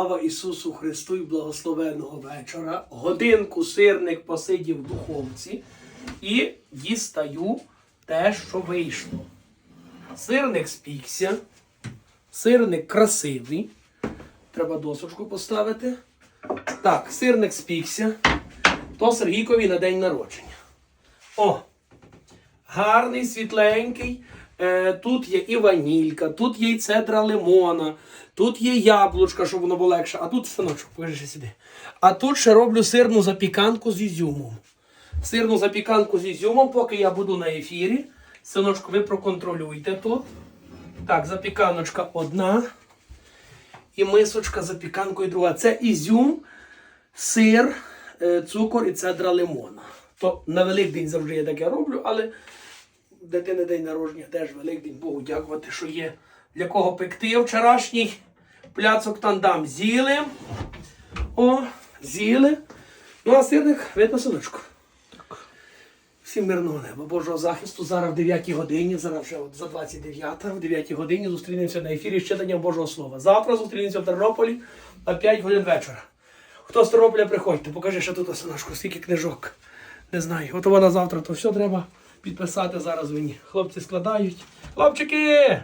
Слава Ісусу Христу і благословеного вечора. Годинку сирник посидів в духовці і дістаю те, що вийшло. Сирник спікся, сирник красивий. Треба досочку поставити. Так, сирник спікся. То Сергійкові на день народження. О! Гарний, світленький. Е, тут є і ванілька, тут є і цедра лимона, тут є яблучка, щоб воно було легше. А тут синочок, покажи сюди. А тут ще роблю сирну запіканку з ізюмом. Сирну запіканку з ізюмом, поки я буду на ефірі. Синочку, ви проконтролюйте тут. Так, запіканочка одна. І мисочка запіканкою друга. Це ізюм, сир, е, цукор і цедра лимона. То на Великдень завжди я таке роблю, але дитини день народження теж Великдень, Богу дякувати, що є для кого пекти. Вчорашній пляцок тандам з'їли. О, з'їли. Ну, а сирник видно синочку. Всім мирного неба, Божого захисту. Зараз в 9 годині, зараз вже от за 29, в 9 годині зустрінемося на ефірі з читанням Божого Слова. Завтра зустрінемося в Тернополі на 5 годин вечора. Хто з Тернополя приходьте, покажи, що тут Санашко, скільки книжок. Не знаю. От вона завтра, то все треба підписати зараз мені. Хлопці складають. Хлопчики!